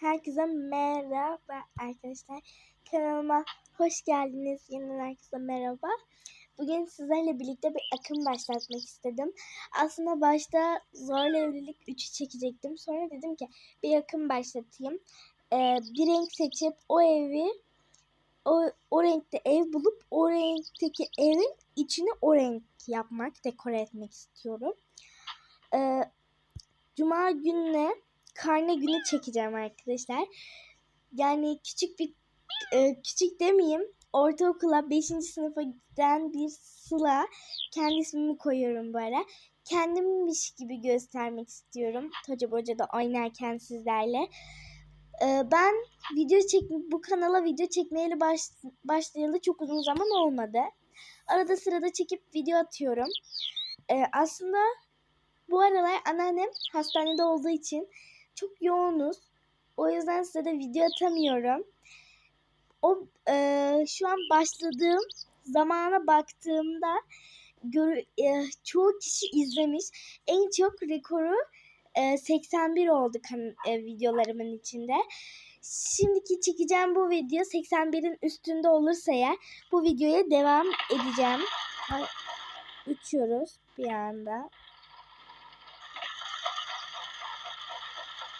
Herkese merhaba arkadaşlar. Kanalıma hoş geldiniz. Yeniden herkese merhaba. Bugün sizlerle birlikte bir akım başlatmak istedim. Aslında başta Zorla Evlilik 3'ü çekecektim. Sonra dedim ki bir akım başlatayım. Ee, bir renk seçip o evi o, o renkte ev bulup o renkteki evin içini o renk yapmak, dekore etmek istiyorum. Ee, Cuma gününe karne günü çekeceğim arkadaşlar. Yani küçük bir e, küçük demeyeyim. Ortaokula 5. sınıfa giden bir Sıla. Kendi ismimi koyuyorum böyle. Kendimmiş gibi göstermek istiyorum. Toca Boca'da oynarken sizlerle. Ee, ben video çek bu kanala video çekmeye baş, başlayalı çok uzun zaman olmadı. Arada sırada çekip video atıyorum. Ee, aslında bu aralar anneannem hastanede olduğu için çok yoğunuz. O yüzden size de video atamıyorum. O e, şu an başladığım zamana baktığımda gör, e, çoğu kişi izlemiş. En çok rekoru e, 81 oldu kan, e, videolarımın içinde. Şimdiki çekeceğim bu video 81'in üstünde olursa eğer bu videoya devam edeceğim. Uçuyoruz bir anda.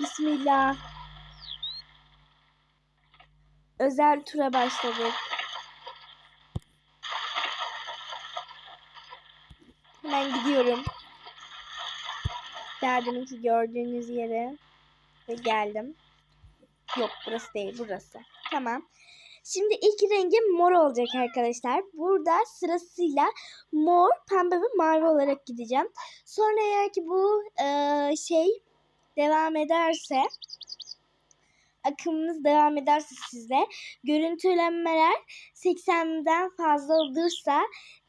Bismillah. Özel tura başladık. Hemen gidiyorum. Geldim ki gördüğünüz yere. Ve geldim. Yok burası değil burası. Tamam. Şimdi ilk rengim mor olacak arkadaşlar. Burada sırasıyla mor, pembe ve mavi olarak gideceğim. Sonra eğer ki bu e, şey devam ederse akımımız devam ederse sizde görüntülenmeler 80'den fazla olursa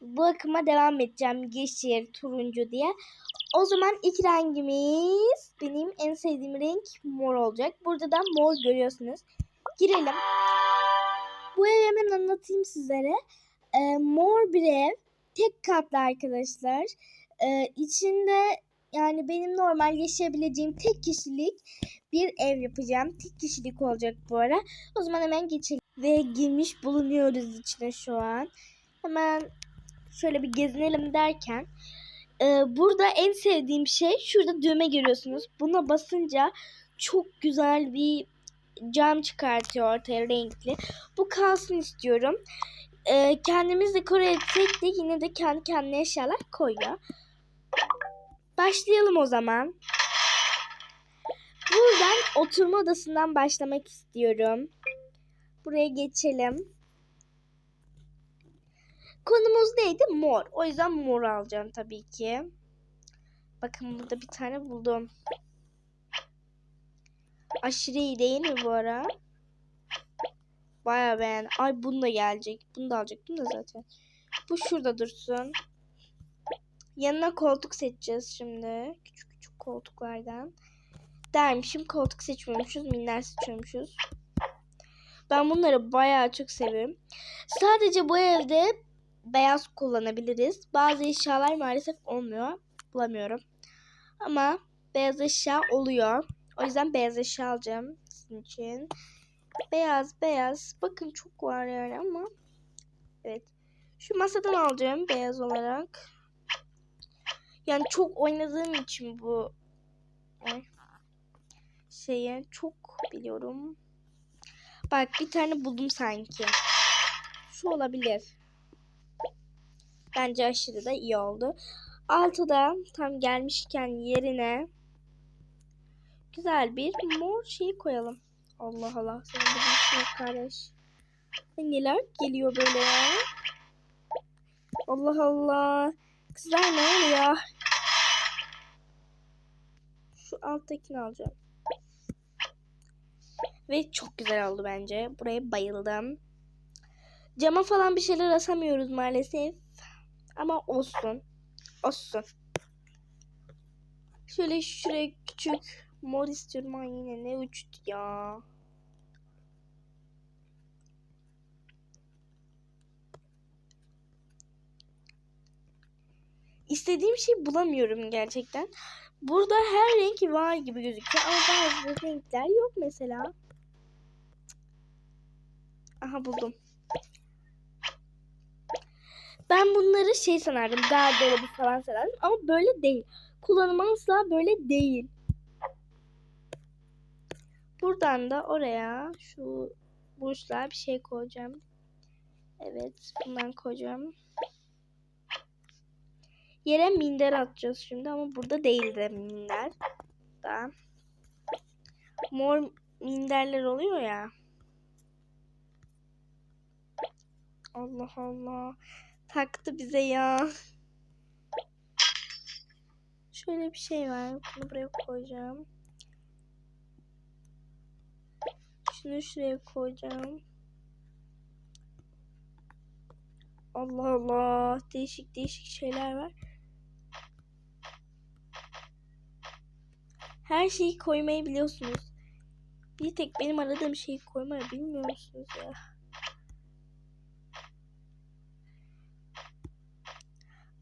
bu akıma devam edeceğim yeşil, turuncu diye. O zaman ilk rengimiz benim en sevdiğim renk mor olacak. Burada da mor görüyorsunuz. Girelim. Bu evi hemen anlatayım sizlere. Ee, mor bir ev. Tek katlı arkadaşlar. Ee, içinde yani benim normal yaşayabileceğim tek kişilik bir ev yapacağım. Tek kişilik olacak bu ara. O zaman hemen geçelim. Ve girmiş bulunuyoruz içine şu an. Hemen şöyle bir gezinelim derken. E, burada en sevdiğim şey şurada düğme görüyorsunuz. Buna basınca çok güzel bir cam çıkartıyor ortaya renkli. Bu kalsın istiyorum. E, kendimiz dekore etsek de yine de kendi kendine eşyalar koyuyor. Başlayalım o zaman. Buradan oturma odasından başlamak istiyorum. Buraya geçelim. Konumuz neydi? Mor. O yüzden mor alacağım tabii ki. Bakın burada bir tane buldum. Aşırı iyi değil mi bu ara? Baya beğen. Ay bunu da gelecek. Bunu da alacaktım da zaten. Bu şurada dursun. Yanına koltuk seçeceğiz şimdi. Küçük küçük koltuklardan. Dermişim koltuk seçmiyormuşuz. Minler seçiyormuşuz. Ben bunları bayağı çok seviyorum. Sadece bu evde beyaz kullanabiliriz. Bazı eşyalar maalesef olmuyor. Bulamıyorum. Ama beyaz eşya oluyor. O yüzden beyaz eşya alacağım sizin için. Beyaz beyaz. Bakın çok var yani ama. Evet. Şu masadan alacağım beyaz olarak. Yani çok oynadığım için bu şeyi çok biliyorum. Bak bir tane buldum sanki. Şu olabilir. Bence aşırı da iyi oldu. Altıda tam gelmişken yerine güzel bir mor şey koyalım. Allah Allah. Senin de bir şey kardeş. Neler geliyor böyle ya? Allah Allah. Kızlar ne oluyor? Alttakini alacağım. Ve çok güzel oldu bence. Buraya bayıldım. Cama falan bir şeyler asamıyoruz maalesef. Ama olsun. Olsun. Şöyle şuraya küçük mor istiyorum. Ay yine ne uçtu ya. İstediğim şeyi bulamıyorum gerçekten. Burada her renk var gibi gözüküyor ama bazı renkler yok mesela. Aha buldum. Ben bunları şey sanardım, gardırobı falan sanardım ama böyle değil. Kullanımı asla böyle değil. Buradan da oraya şu boşluğa bir şey koyacağım. Evet, bundan koyacağım. Yere minder atacağız şimdi ama burada değil de minder. Da. Mor minderler oluyor ya. Allah Allah. Taktı bize ya. Şöyle bir şey var. Bunu buraya koyacağım. Şunu şuraya koyacağım. Allah Allah. Değişik değişik şeyler var. Her şeyi koymayı biliyorsunuz. Bir tek benim aradığım şeyi koymayı bilmiyor musunuz ya?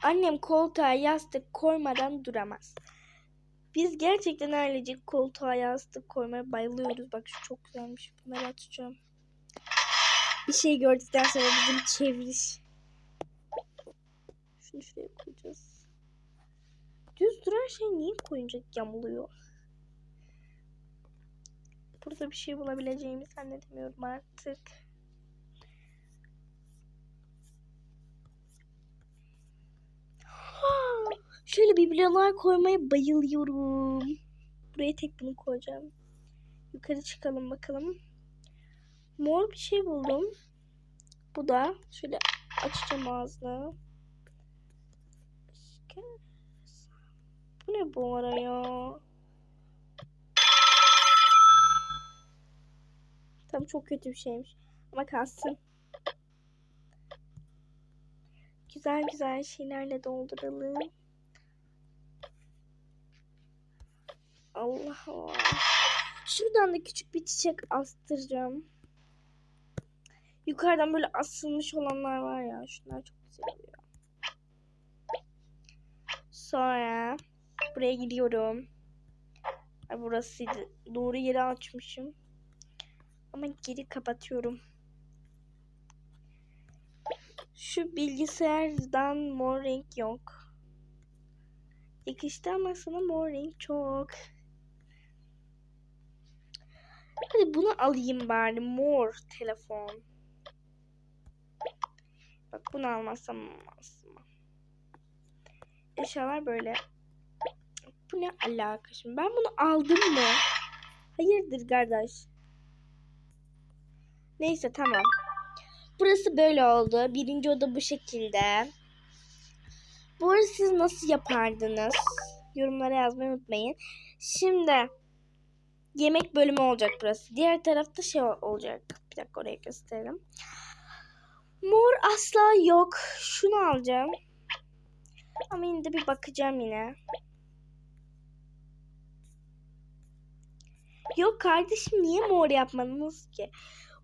Annem koltuğa yastık koymadan duramaz. Biz gerçekten ailecek koltuğa yastık koymaya bayılıyoruz. Bak şu çok güzelmiş. Bunları atacağım. Bir şey gördükten sonra bizim çeviriş. Şunu şuraya koyacağız. Düz duran şey niye koyunca yamuluyor? Burada bir şey bulabileceğimi zannetmiyorum artık. Şöyle biblolar koymaya bayılıyorum. Buraya tek bunu koyacağım. Yukarı çıkalım bakalım. Mor bir şey buldum. Bu da şöyle açacağım ağzını. Bu ne bu ara ya? Tam çok kötü bir şeymiş. Ama kalsın. Güzel güzel şeylerle dolduralım. Allah Allah. Şuradan da küçük bir çiçek astıracağım. Yukarıdan böyle asılmış olanlar var ya. Şunlar çok güzel oluyor. Sonra buraya gidiyorum. Ay, burasıydı. Doğru yere açmışım. Ama geri kapatıyorum. Şu bilgisayardan mor renk yok. Yakıştı ama sana mor renk çok. Hadi bunu alayım bari. Mor telefon. Bak bunu almazsam olmaz. Eşyalar böyle. Bu ne alaka şimdi? Ben bunu aldım mı? Hayırdır kardeş? Neyse tamam. Burası böyle oldu. Birinci oda bu şekilde. Bu arada siz nasıl yapardınız? Yorumlara yazmayı unutmayın. Şimdi yemek bölümü olacak burası. Diğer tarafta şey olacak. Bir dakika oraya gösterelim. Mor asla yok. Şunu alacağım. Ama yine de bir bakacağım yine. Yok kardeşim niye mor yapmadınız ki?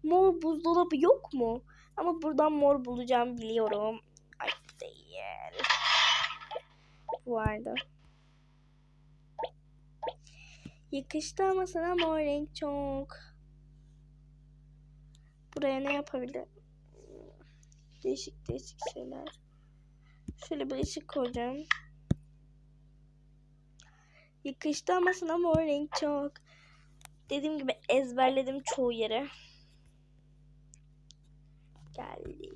Mor buzdolabı yok mu? Ama buradan mor bulacağım biliyorum. Ay değil. Vardı. Yakıştı ama sana mor renk çok. Buraya ne yapabilirim? Değişik değişik şeyler. Şöyle bir ışık koyacağım. Yakıştı ama sana mor renk çok. Dediğim gibi ezberledim çoğu yere. Geldik.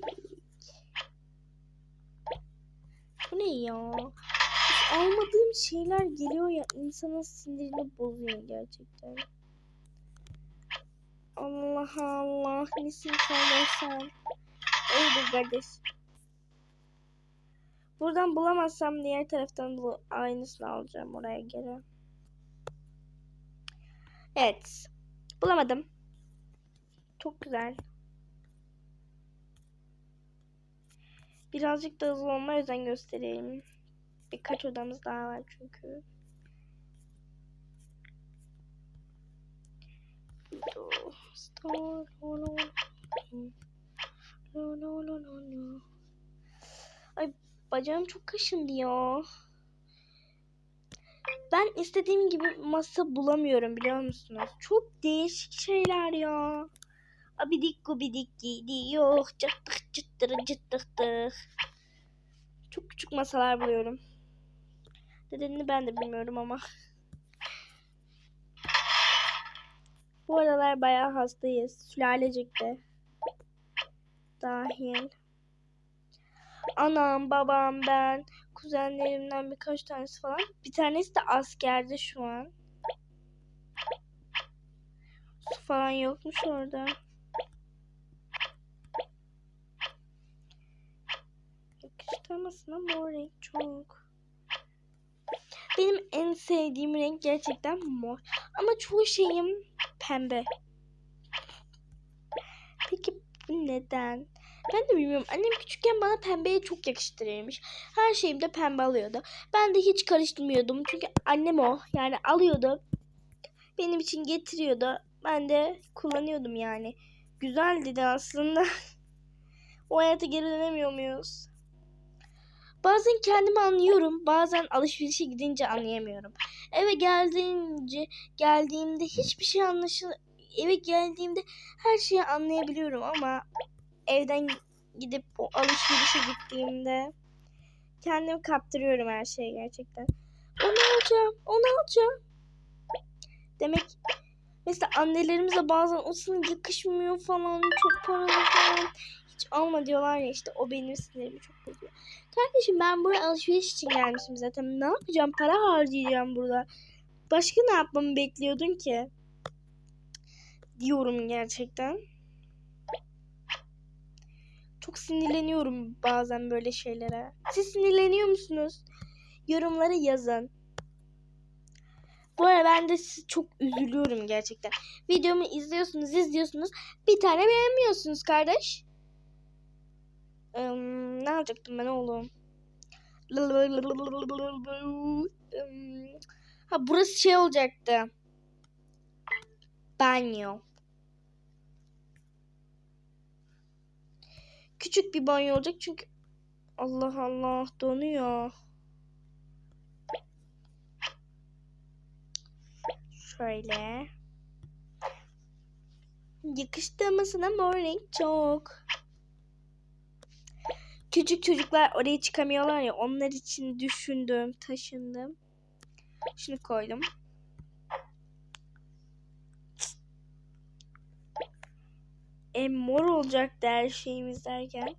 Bu ne ya? Hiç almadığım şeyler geliyor ya insanın sinirini bozuyor gerçekten. Allah Allah. Nesin sen? Öyle kardeş. Buradan bulamazsam diğer taraftan bu aynısını alacağım oraya geri. Evet. Bulamadım. Çok güzel. Birazcık da hızlı olma özen göstereyim. Birkaç odamız daha var çünkü. Ay bacağım çok kaşındı ya. Ben istediğim gibi masa bulamıyorum biliyor musunuz? Çok değişik şeyler ya. Abidik gubidik gidiyor. Cıttık cıttırı Çok küçük masalar buluyorum. Nedenini ben de bilmiyorum ama. Bu aralar bayağı hastayız. Sülalecek de. Dahil. Anam, babam, ben, kuzenlerimden birkaç tanesi falan. Bir tanesi de askerde şu an. Su falan yokmuş orada. Yakıştırmasına mor renk çok. Benim en sevdiğim renk gerçekten mor. Ama çoğu şeyim pembe. Peki bu neden? Ben de bilmiyorum. Annem küçükken bana pembeye çok yakıştırırmış. Her şeyimde pembe alıyordu. Ben de hiç karıştırmıyordum. Çünkü annem o. Yani alıyordu. Benim için getiriyordu. Ben de kullanıyordum yani. Güzeldi de aslında. o hayata geri dönemiyor muyuz? Bazen kendimi anlıyorum. Bazen alışverişe gidince anlayamıyorum. Eve geldiğince geldiğimde hiçbir şey anlaşıl eve geldiğimde her şeyi anlayabiliyorum ama evden gidip o alışverişe gittiğimde kendimi kaptırıyorum her şeye gerçekten. Onu alacağım, onu alacağım. Demek mesela annelerimize bazen o sana yakışmıyor falan, çok paralı falan. Alma diyorlar ya işte o benim sinirimi çok bozuyor. Kardeşim ben buraya alışveriş için gelmişim zaten. Ne yapacağım? Para harcayacağım burada. Başka ne yapmamı bekliyordun ki? Diyorum gerçekten. Çok sinirleniyorum bazen böyle şeylere. Siz sinirleniyor musunuz? Yorumlara yazın. Bu arada ben de siz çok üzülüyorum gerçekten. Videomu izliyorsunuz, izliyorsunuz. Bir tane beğenmiyorsunuz kardeş. Ee, ne yapacaktım ben oğlum? Ha burası şey olacaktı. Banyo. Küçük bir banyo olacak çünkü Allah Allah donuyor. Şöyle. Yakıştırmasına mor renk çok. Küçük çocuklar oraya çıkamıyorlar ya onlar için düşündüm, taşındım. Şunu koydum. E, mor olacaktı her şeyimiz derken.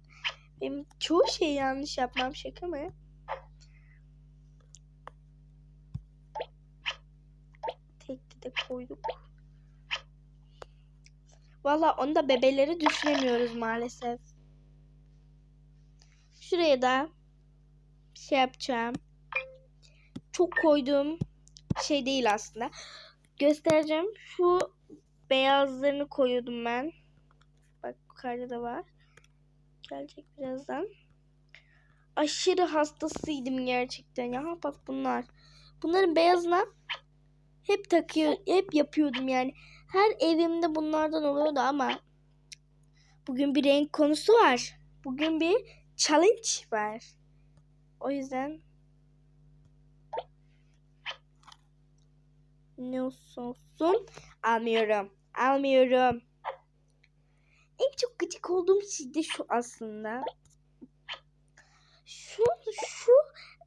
Benim çoğu şey yanlış yapmam şaka mı? Tekli de koyduk. Valla onu da bebeleri düşünemiyoruz maalesef. Şuraya da şey yapacağım. Çok koyduğum şey değil aslında. Göstereceğim. Şu beyazlarını koyuyordum ben. Bak yukarıda da var. Gelecek birazdan. Aşırı hastasıydım gerçekten ya. Bak bunlar. Bunların beyazına hep takıyor, hep yapıyordum yani. Her evimde bunlardan oluyordu ama bugün bir renk konusu var. Bugün bir challenge var. O yüzden ne olsun almıyorum. Almıyorum. En çok gıcık olduğum şey de şu aslında. Şu şu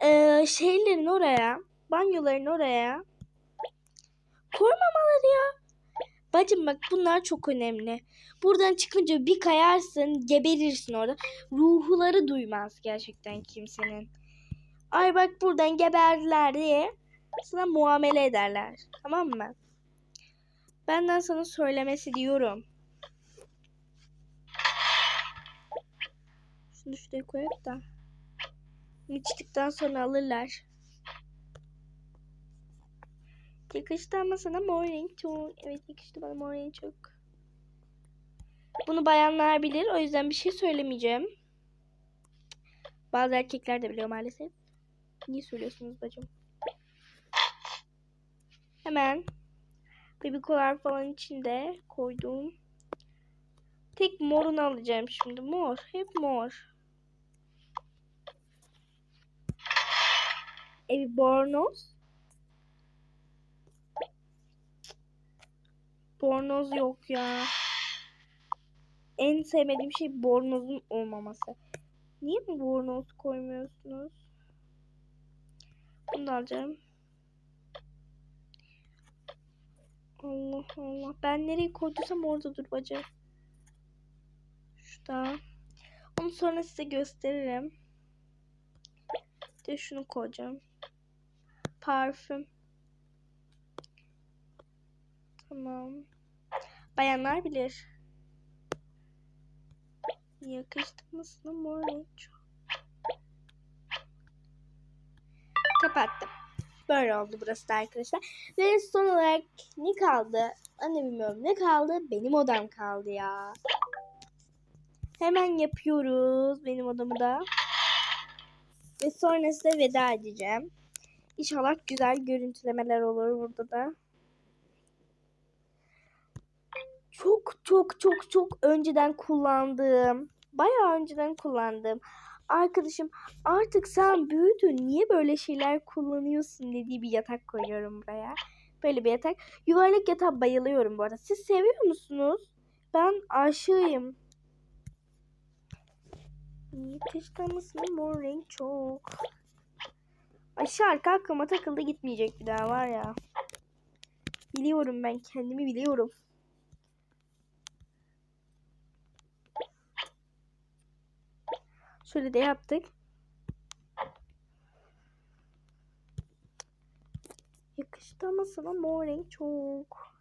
e, şeylerin oraya, banyoların oraya koymamaları ya. Bacım bak bunlar çok önemli. Buradan çıkınca bir kayarsın, geberirsin orada. Ruhuları duymaz gerçekten kimsenin. Ay bak buradan geberdiler diye sana muamele ederler. Tamam mı? Benden sana söylemesi diyorum. Şunu şuraya koyup da içtikten sonra alırlar. Yakıştı ama sana mor renk çok. Evet yakıştı bana mor renk çok. Bunu bayanlar bilir. O yüzden bir şey söylemeyeceğim. Bazı erkekler de biliyor maalesef. Niye söylüyorsunuz bacım? Hemen bebikolar falan içinde koydum. Tek morunu alacağım şimdi. Mor. Hep mor. Evi bornoz. Bornoz yok ya. En sevmediğim şey bornozun olmaması. Niye mi bornoz koymuyorsunuz? Bunu da alacağım. Allah Allah. Ben nereye koyduysam orada dur bacı. Şurada. Onu sonra size gösteririm. De şunu koyacağım. Parfüm. Tamam. Bayanlar bilir. Yakıştırmasına mor renk çok. Kapattım. Böyle oldu burası da arkadaşlar. Ve son olarak ne kaldı? Anne bilmiyorum ne kaldı? Benim odam kaldı ya. Hemen yapıyoruz benim odamı da. Ve sonra size veda edeceğim. İnşallah güzel görüntülemeler olur burada da. Çok çok çok çok önceden kullandığım, bayağı önceden kullandığım arkadaşım artık sen büyüdün niye böyle şeyler kullanıyorsun dediği bir yatak koyuyorum buraya. Böyle bir yatak. Yuvarlak yatağa bayılıyorum bu arada. Siz seviyor musunuz? Ben aşığıyım. Yetiştirmesine mor renk çok. Ay şarkı aklıma takıldı gitmeyecek bir daha var ya. Biliyorum ben kendimi biliyorum. Şöyle de yaptık. Yakıştı ama sana mor renk çok.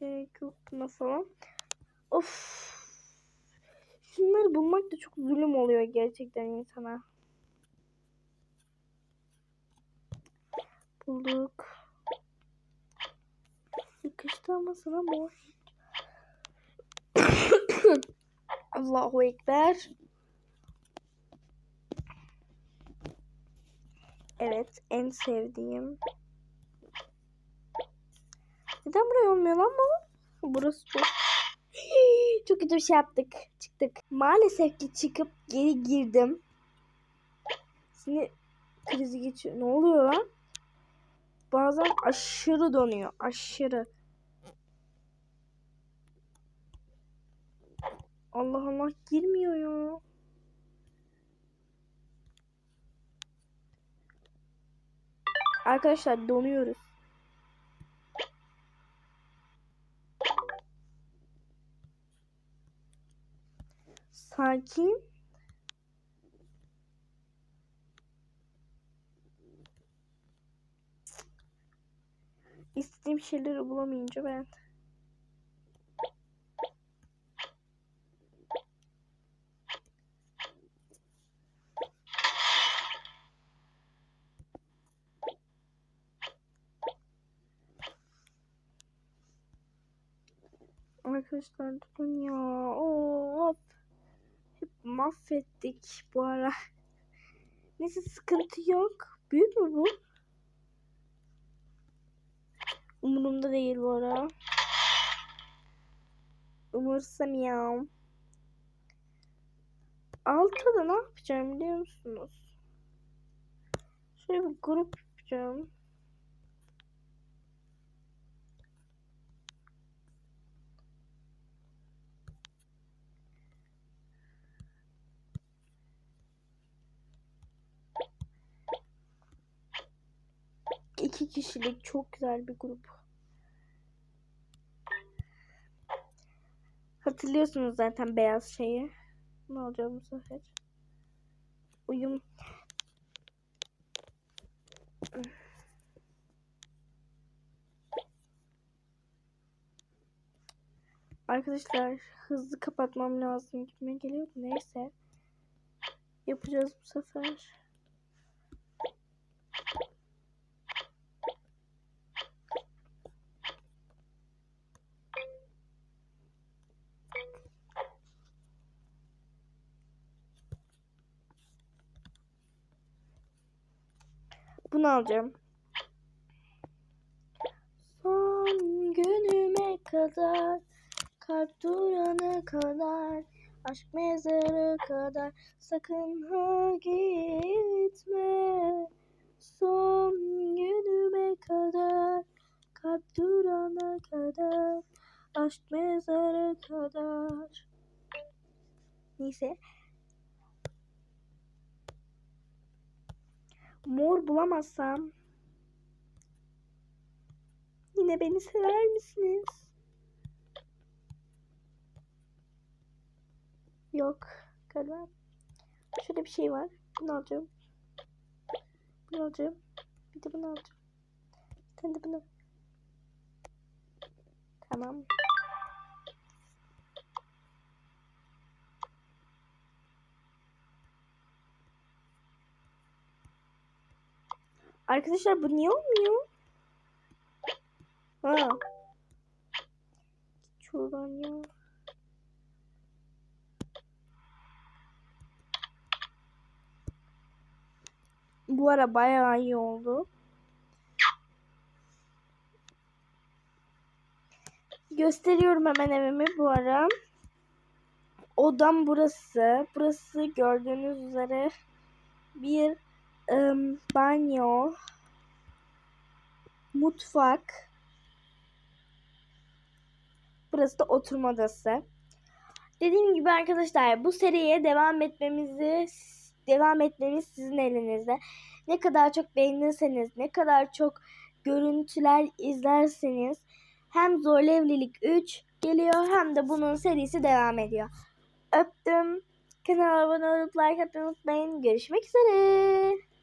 Gerek yok. Of. Şunları bulmak da çok zulüm oluyor gerçekten insana. Bulduk. Yakıştı ama sana mor. Allahu Ekber. Evet en sevdiğim. Neden buraya olmuyor lan bu? Burası çok... çok kötü bir şey yaptık. Çıktık. Maalesef ki çıkıp geri girdim. Şimdi krizi geçiyor. Ne oluyor lan? Bazen aşırı donuyor. Aşırı. Allah Allah girmiyor ya. Arkadaşlar donuyoruz. Sakin. İstediğim şeyleri bulamayınca ben. Arkadaşlar durun ya. Of. Hep mahvettik bu ara. Neyse sıkıntı yok. Büyük mü bu? Umurumda değil bu ara. Umursamıyorum. Altta da ne yapacağım biliyor musunuz? Şöyle bir grup yapacağım. İki kişilik çok güzel bir grup. Hatırlıyorsunuz zaten beyaz şeyi. Ne olacak bu sefer? Uyum. Arkadaşlar hızlı kapatmam lazım gitmeye geliyor. Neyse. Yapacağız bu sefer. Bunu alacağım. Son günüme kadar kalp durana kadar Aşk mezarı kadar sakın ha gitme. Son günüme kadar kalp durana kadar aşk mezarı kadar. Neyse. Mor bulamazsam yine beni sever misiniz? Yok galiba. Şöyle bir şey var. Bunu alacağım. Bunu alacağım. Bir de bunu alacağım. Tane de bunu. Tamam. Arkadaşlar bu niye olmuyor? Ha. Şuradan ya. Bu ara bayağı iyi oldu. Gösteriyorum hemen evimi bu ara. Odam burası. Burası gördüğünüz üzere bir ım, banyo, mutfak. Burası da oturma odası. Dediğim gibi arkadaşlar bu seriye devam etmemizi devam etmemiz sizin elinizde. Ne kadar çok beğenirseniz, ne kadar çok görüntüler izlerseniz hem Zorlu Evlilik 3 geliyor hem de bunun serisi devam ediyor. Öptüm. Kanala abone olup like atmayı unutmayın. Görüşmek üzere.